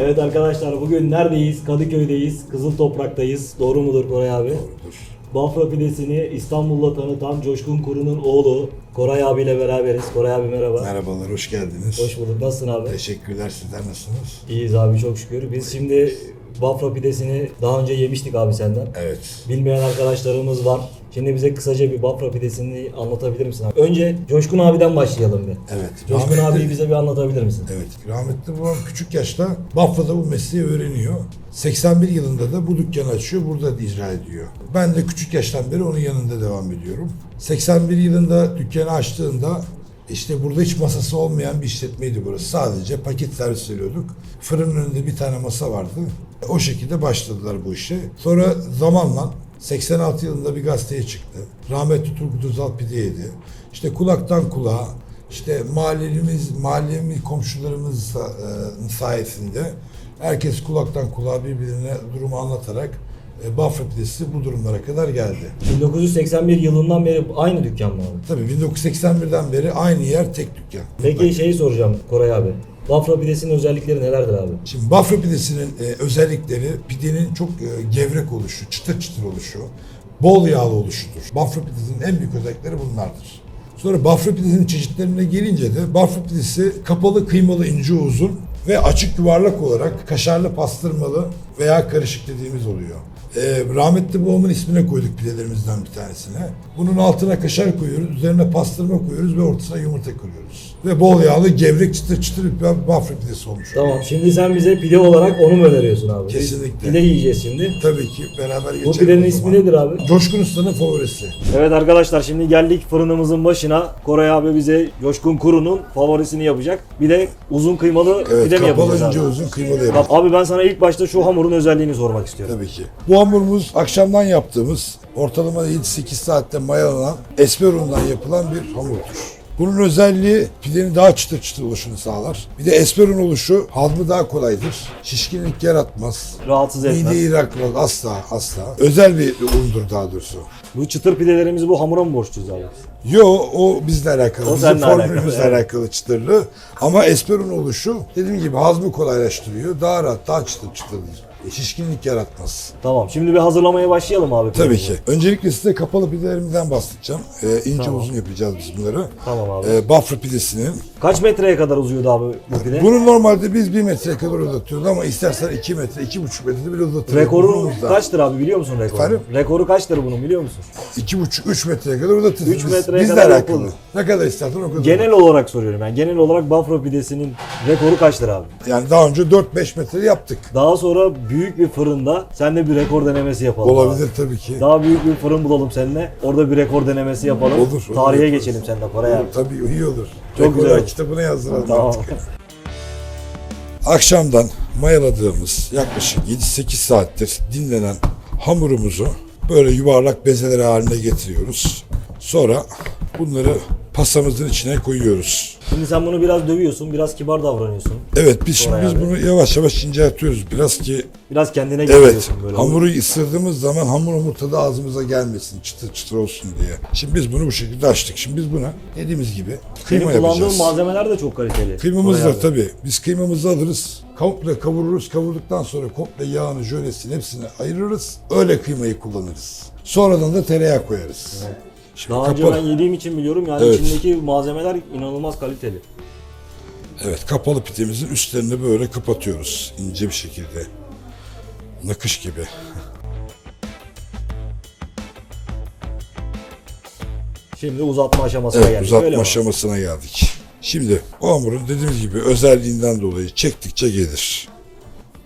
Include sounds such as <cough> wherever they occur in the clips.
Evet arkadaşlar bugün neredeyiz? Kadıköy'deyiz. Kızıl Toprak'tayız. Doğru mudur Koray abi? Doğrudur. Bafra pidesini İstanbul'da tanıtan Coşkun Kuru'nun oğlu Koray abiyle beraberiz. Koray abi merhaba. Merhabalar, hoş geldiniz. Hoş bulduk. Nasılsın abi? Teşekkürler, sizler nasılsınız? İyiyiz abi çok şükür. Biz şimdi Bafra pidesini daha önce yemiştik abi senden. Evet. Bilmeyen arkadaşlarımız var. Şimdi bize kısaca bir Bafra pidesini anlatabilir misin abi? Önce Coşkun abiden başlayalım bir. Evet. Coşkun rahmetli- abiyi bize bir anlatabilir misin? Evet. Rahmetli babam küçük yaşta Bafra'da bu mesleği öğreniyor. 81 yılında da bu dükkanı açıyor, burada da icra ediyor. Ben de küçük yaştan beri onun yanında devam ediyorum. 81 yılında dükkanı açtığında işte burada hiç masası olmayan bir işletmeydi burası. Sadece paket servis veriyorduk. Fırının önünde bir tane masa vardı. O şekilde başladılar bu işe. Sonra zamanla 86 yılında bir gazeteye çıktı. Rahmetli Turgut Özal pide yedi. İşte kulaktan kulağa, işte mahallemiz, mahallemiz, komşularımız e, sayesinde herkes kulaktan kulağa birbirine durumu anlatarak e, Bafra pidesi bu durumlara kadar geldi. 1981 yılından beri aynı dükkan mı abi? Tabii 1981'den beri aynı yer tek dükkan. Peki şeyi soracağım Koray abi. Bafra pidesinin özellikleri nelerdir abi? Şimdi Bafra pidesinin e, özellikleri pidenin çok e, gevrek oluşu, çıtır çıtır oluşu, bol yağlı oluşudur. Bafra pidesinin en büyük özellikleri bunlardır. Sonra Bafra pidesinin çeşitlerine gelince de Bafra pidesi kapalı kıymalı ince uzun ve açık yuvarlak olarak kaşarlı pastırmalı veya karışık dediğimiz oluyor. Ee, rahmetli babamın ismine koyduk pidelerimizden bir tanesine. Bunun altına kaşar koyuyoruz, üzerine pastırma koyuyoruz ve ortasına yumurta koyuyoruz. Ve bol yağlı, gevrek, çıtır çıtır bir Bafra pidesi olmuş. Tamam şimdi sen bize pide olarak onu mu öneriyorsun abi? Kesinlikle. Pide yiyeceğiz şimdi. Tabii ki beraber geçelim. Bu pidenin ismi nedir abi? Coşkun Usta'nın favorisi. Evet arkadaşlar şimdi geldik fırınımızın başına. Koray abi bize Coşkun Kuru'nun favorisini yapacak. Bir de uzun kıymalı Evet, pide mi kapalı yapacağız abi? uzun kıymalı yapacağız. Abi ben sana ilk başta şu hamurun özelliğini sormak istiyorum. Tabii ki. Bu hamurumuz akşamdan yaptığımız ortalama 7-8 saatte mayalanan esmerundan yapılan bir hamurdur. Bunun özelliği pidenin daha çıtır çıtır oluşunu sağlar. Bir de esmerun oluşu hazmı daha kolaydır. Şişkinlik yaratmaz. Rahatsız etmez. Mideyi rakmaz asla asla. Özel bir undur daha doğrusu. Bu çıtır pidelerimizi bu hamura mı borçluyuz abi? Yo o bizle alakalı. O Bizim seninle alakalı, formülümüzle evet. alakalı çıtırlığı. Ama esperun oluşu dediğim gibi hazmı kolaylaştırıyor. Daha rahat, daha çıtır çıtırdır. E, Şişkinlik yaratmaz. Tamam şimdi bir hazırlamaya başlayalım abi. Tabii ki. Öncelikle size kapalı pidelerimizden bahsedeceğim. Ee, ince Tamam. uzun yapacağız biz bunları. Tamam abi. Ee, Bafra pidesinin. Kaç metreye kadar uzuyordu abi bu pide? Bunu normalde biz bir metreye kadar uzatıyoruz ama istersen iki metre, iki buçuk metre bile uzatıyoruz. Rekoru kaçtır abi biliyor musun rekoru? Efendim? Rekoru kaçtır bunun biliyor musun? İki buçuk, üç metreye kadar uzatırız. Üç biz. metreye Bizle kadar alakalı. yapılır. Ne kadar istersen o kadar. Genel olarak soruyorum yani. Genel olarak Bafra pidesinin rekoru kaçtır abi? Yani daha önce 4-5 metre yaptık. Daha sonra büyük bir fırında seninle bir rekor denemesi yapalım. abi. Olabilir tabii ki. Daha büyük bir fırın bulalım seninle. Orada bir rekor denemesi yapalım. Olur, olur, Tarihe yaparız. geçelim seninle Koray abi. Tabii iyi olur. Çok Rekorlar güzel olur. kitabına yazdıralım Tamam. artık. Akşamdan mayaladığımız yaklaşık 7-8 saattir dinlenen hamurumuzu böyle yuvarlak bezeler haline getiriyoruz. Sonra bunları pasamızın içine koyuyoruz. Şimdi sen bunu biraz dövüyorsun, biraz kibar davranıyorsun. Evet biz şimdi biz bunu yavaş yavaş inceltiyoruz biraz ki Biraz kendine evet böyle. hamuru ısırdığımız zaman hamur umurtada ağzımıza gelmesin çıtır çıtır olsun diye. Şimdi biz bunu bu şekilde açtık. Şimdi biz buna dediğimiz gibi Senin kıyma kullandığın yapacağız. malzemeler de çok kaliteli. Kıymamız Koray da abi. tabii. Biz kıymamızı alırız. Komple kavururuz. Kavurduktan sonra komple yağını, jölesini hepsini ayırırız. Öyle kıymayı kullanırız. Sonradan da tereyağı koyarız. Şimdi Daha önce kapalı, ben yediğim için biliyorum yani Evet. içindeki malzemeler inanılmaz kaliteli. evet, kapalı pidemizin üstlerini böyle kapatıyoruz. ince bir şekilde. Nakış gibi. Şimdi uzatma aşamasına Evet, geldik. öyle uzatma mi? aşamasına geldik. Şimdi o hamurun dediğimiz gibi özelliğinden dolayı çektikçe gelir.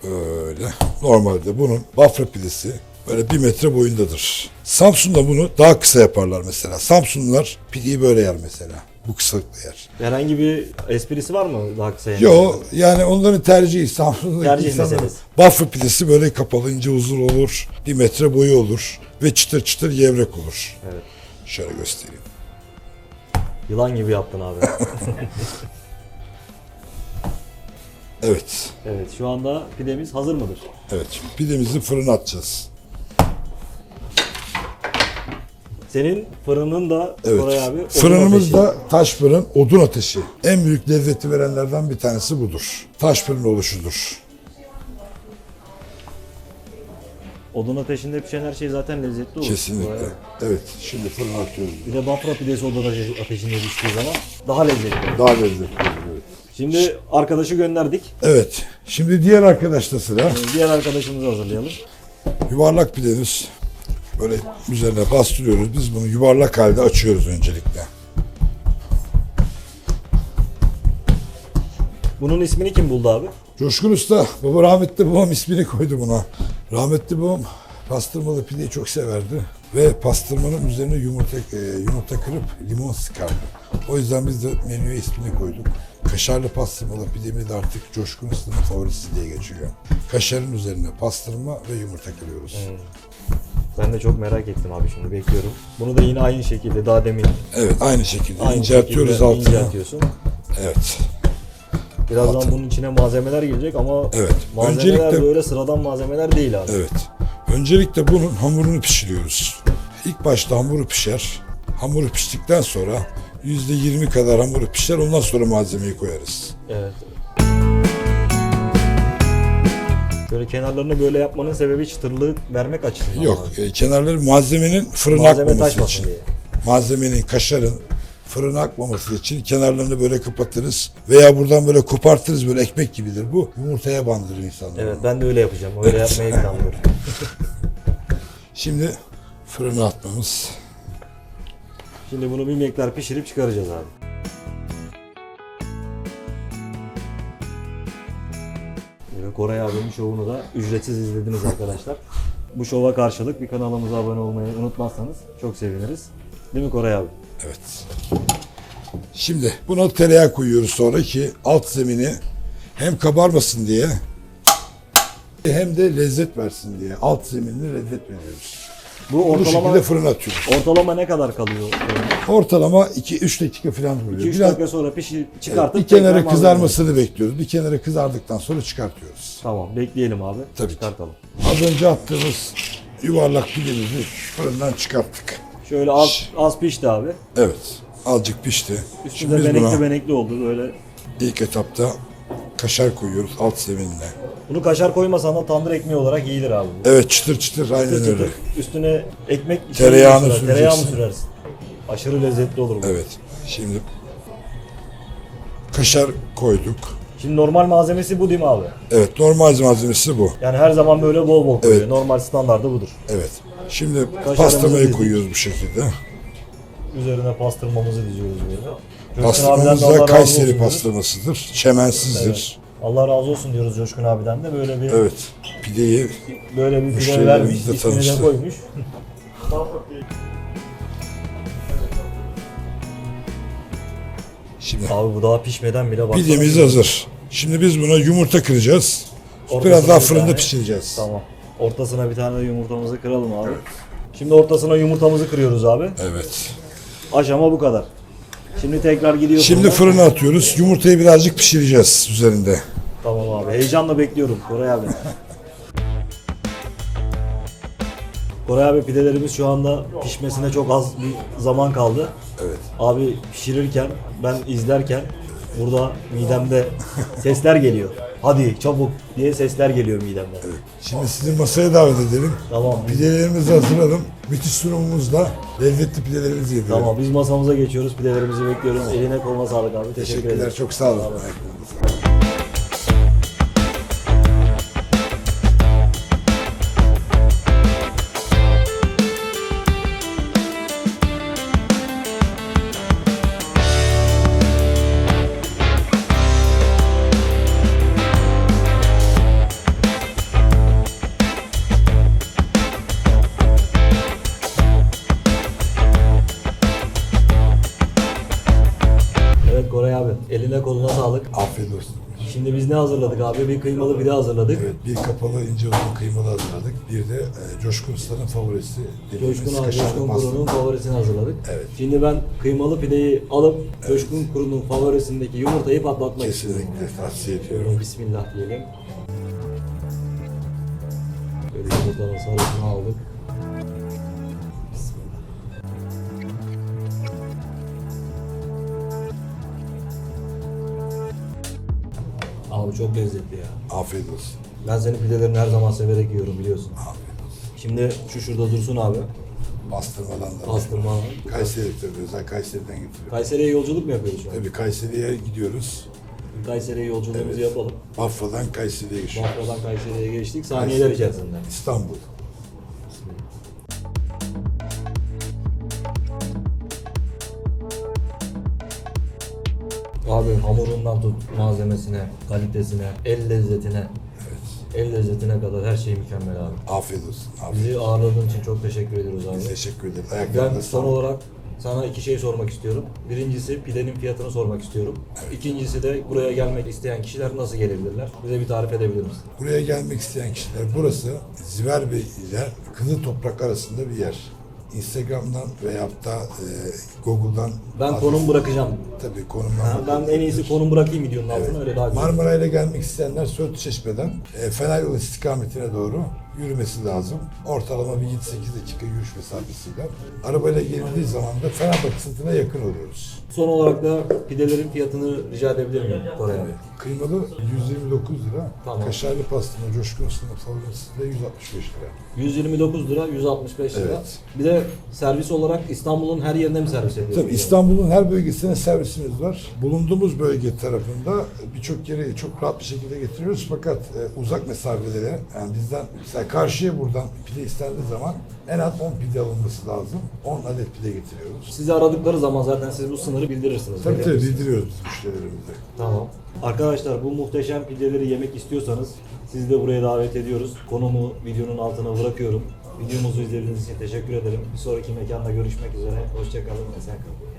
Böyle. Normalde bunun bafra pidesi böyle bir metre boyundadır. Samsun'da bunu daha kısa yaparlar mesela. Samsunlular pideyi böyle yer mesela. Bu kısalıkla yer. Herhangi bir esprisi var mı daha kısa yani? Yo yani onların tercihi Samsun'daki Tercih insanların. meselesi. Bafra pidesi böyle kapalı ince uzun olur. Bir metre boyu olur. Ve çıtır çıtır gevrek olur. Evet. Şöyle göstereyim. Yılan gibi yaptın abi. <laughs> Evet. evet şu anda pidemiz hazır mıdır? Evet. Pidemizi fırına atacağız. Senin fırının da Evet. Koray abi odun Fırınımız ateşi. da taş fırın, odun ateşi. En büyük lezzeti verenlerden bir tanesi budur. Taş fırın oluşudur. Odun ateşinde pişen her şey zaten lezzetli olur. Kesinlikle. Evet, şimdi fırına atıyoruz. Bir de bafra pidesi odun ateşi- ateşinde piştiği zaman daha lezzetli. Daha lezzetli. Evet. Şimdi arkadaşı gönderdik. evet, şimdi diğer arkadaşta sıra. Ee, diğer arkadaşımızı hazırlayalım. Yuvarlak pidemiz. Böyle üzerine bastırıyoruz. Biz bunu yuvarlak halde açıyoruz öncelikle. Bunun ismini kim buldu abi? Coşkun Usta, baba rahmetli babam ismini koydu buna. Rahmetli babam pastırmalı pideyi çok severdi. Ve pastırmanın üzerine yumurta, e, yumurta kırıp limon sıkardı. O yüzden biz de menüye ismini koyduk. Kaşarlı pastırmalı pidemiz de artık Coşkun Usta'nın favorisi diye geçiyor. Kaşarın üzerine pastırma ve yumurta kırıyoruz. Ben de çok merak ettim abi şimdi bekliyorum. Bunu da yine aynı şekilde daha demin Evet aynı şekilde aynı inceltiyoruz şekilde altına. inceltiyorsun. Evet. Birazdan Altın. bunun içine malzemeler girecek ama Evet. malzemeler Öncelikle- böyle sıradan malzemeler değil abi. Evet. Öncelikle bunun hamurunu pişiriyoruz. İlk başta hamuru pişer. Hamuru piştikten sonra %20 kadar hamuru pişer. Ondan sonra malzemeyi koyarız. Evet. Şöyle kenarlarını böyle yapmanın sebebi çıtırlığı vermek açısından. Yok, e, kenarları malzemenin fırına Malzeme akmaması taşmasın için. diye. Malzemenin, kaşarın fırına akmaması için kenarlarını böyle kapatırız. Veya buradan böyle kopartırız böyle ekmek gibidir bu. Yumurtaya bandırır insanlar. Evet ben de öyle yapacağım. Öyle yapmayı planlıyorum. <laughs> Şimdi fırına atmamız. Şimdi bunu bir miktar pişirip çıkaracağız abi. Koray abinin şovunu da ücretsiz izlediniz arkadaşlar. Bu şova karşılık bir kanalımıza abone olmayı unutmazsanız çok seviniriz. Değil mi Koray abi? Evet. Şimdi buna tereyağı koyuyoruz sonra ki alt zemini hem kabarmasın diye hem de lezzet versin diye alt zeminine lezzet veriyoruz. Bu Bu ortalama şekilde fırına atıyoruz. ortalama ne kadar kalıyor? Ortalama 2-3 dakika falan duruyor. 2-3 Biraz dakika sonra pişir, çıkartıp bir kenara kızarmasını bekliyoruz. Bir kenara kızardıktan sonra çıkartıyoruz. Tamam bekleyelim abi. Tabii ki. Çıkartalım. Az önce attığımız yuvarlak pidemizi fırından çıkarttık. Şöyle az, az pişti abi. Evet. Azıcık pişti. Şimdi Üstünde biz benekli buna benekli oldu böyle. ilk etapta kaşar koyuyoruz alt zeminine. Bunu kaşar koymasan da tandır ekmeği olarak yiyilir abi. bu. Evet çıtır çıtır aynen Çıtır öyle. çıtır. Üstüne ekmek Tereyağını sürer, Tereyağı mı süreceksin. sürersin? Aşırı lezzetli olur bu. Evet. Şimdi kaşar koyduk. Şimdi normal malzemesi bu değil mi abi? Evet normal malzemesi bu. Yani her zaman böyle bol bol koyuyor. Evet. Normal standardı budur. Evet. Şimdi pastırmayı dizdik. koyuyoruz bu şekilde. Üzerine pastırmamızı diziyoruz böyle. Coşkun Pastırmamız abiden de Allah da razı Kayseri diyoruz. pastırmasıdır. Çemensizdir. Allah razı olsun diyoruz Coşkun abiden de böyle bir Evet. Pideyi böyle bir pide Müşterilerimizle vermiş, ismini de tanıştı. koymuş. şimdi Abi bu daha pişmeden bile baksana. pidemiz hazır. Şimdi biz buna yumurta kıracağız. Biraz daha fırında pişireceğiz. Tamam. Ortasına bir tane de yumurtamızı kıralım abi. Şimdi ortasına yumurtamızı kırıyoruz abi. Evet. Aşama bu kadar. Şimdi tekrar gidiyor. Şimdi fırına. fırına atıyoruz. Yumurtayı birazcık pişireceğiz üzerinde. Tamam abi. Heyecanla bekliyorum Koray abi. Koray abi pidelerimiz şu anda pişmesine çok az bir zaman kaldı. Evet. Abi pişirirken ben izlerken burada midemde sesler geliyor. Hadi çabuk diye sesler geliyor midemden. Şimdi sizi masaya davet edelim. Tamam. Pidelerimizi hazırladım. Müthiş sunumumuzla lezzetli pidelerimizi yedirelim. Tamam biz masamıza geçiyoruz. Pidelerimizi bekliyoruz. Eline koluna sağlık abi. Teşekkür Teşekkürler. ederim. Çok sağ olun. Sağ olun. Şimdi biz ne hazırladık abi? Bir kıymalı pide hazırladık. Evet, bir kapalı ince uzun kıymalı hazırladık. Bir de e, Coşkun Usta'nın favorisi dediğimiz Coşkun abi, kaşarlı Coşkun pasta. Kuru'nun favorisini hazırladık. Evet. Şimdi ben kıymalı pideyi alıp Coşkun Kuru'nun favorisindeki yumurtayı patlatmak istiyorum. Kesinlikle tavsiye ediyorum. Bismillah diyelim. Böyle yumurtanın sarısını aldık. Çok lezzetli ya. Afiyet olsun. Ben senin pidelerini her zaman severek yiyorum biliyorsun. Afiyet olsun. Şimdi şu şurada dursun abi. Bastırmadan da. Pastırma. Kayseri tabii. Özel Kayseri'den getiriyor. Kayseri'ye yolculuk mu yapıyoruz şu an? Tabii Kayseri'ye gidiyoruz. Kayseri'ye yolculuğumuzu Evet. yapalım. Bafra'dan Kayseri'ye geçiyoruz. Bafra'dan Kayseri'ye geçtik. Saniyeler içerisinde. İstanbul. Abi hamurundan tut malzemesine, kalitesine, el lezzetine, Evet. el lezzetine kadar her şey mükemmel abi. Afiyet olsun. Afiyet. Bizi ağırladığın için çok teşekkür ediyoruz Biz abi. teşekkür ederiz. Ben son olarak sana iki şey sormak istiyorum. Birincisi pidenin fiyatını sormak istiyorum. İkincisi de buraya gelmek isteyen kişiler nasıl gelebilirler? Bize bir tarif edebilir misin? Buraya gelmek isteyen kişiler burası Ziver Bey ile Kızıl Toprak arasında bir yer. Instagram'dan veyahut da e, Google'dan Ben adres- konum bırakacağım. Tabii konumdan Ha, ben en iyisi konum bırakayım videonun altına öyle daha güzel. Marmara ile gelmek isteyenler Söğütlü Çeşme'den e, Fener Yolu istikametine doğru yürümesi lazım. Ortalama bir 7-8 dakika yürüyüş mesafesiyle. Arabayla geldiği zaman da Fenerbahçe sınıfına yakın oluyoruz. Son olarak da pidelerin fiyatını rica edebilir miyim Koray abi? Kıymalı 129 lira. Tamam. Kaşarlı pastırma Coşkun Sınıf favorisi de 165 lira. 129 lira, 165 lira. Evet. Bir de servis olarak İstanbul'un her yerine mi servis ediyorsunuz? Tabii İstanbul'un her bölgesine servisimiz var. Bulunduğumuz bölge tarafında birçok yere çok rahat bir şekilde getiriyoruz. Fakat e, uzak mesafelere yani bizden mesela karşıya buradan pide istendiği zaman en az 10 pide alınması lazım. 10 adet pide getiriyoruz. Sizi aradıkları zaman zaten siz bu sınırı bildirirsiniz. Tabii tabii bildiriyoruz biz müşterilerimize. Tamam. Arkadaşlar bu muhteşem pideleri yemek istiyorsanız sizi de buraya davet ediyoruz. Konumu videonun altına bırakıyorum. Videomuzu izlediğiniz için teşekkür ederim. Bir sonraki mekanda görüşmek üzere. Hoşçakalın. Esen kalın.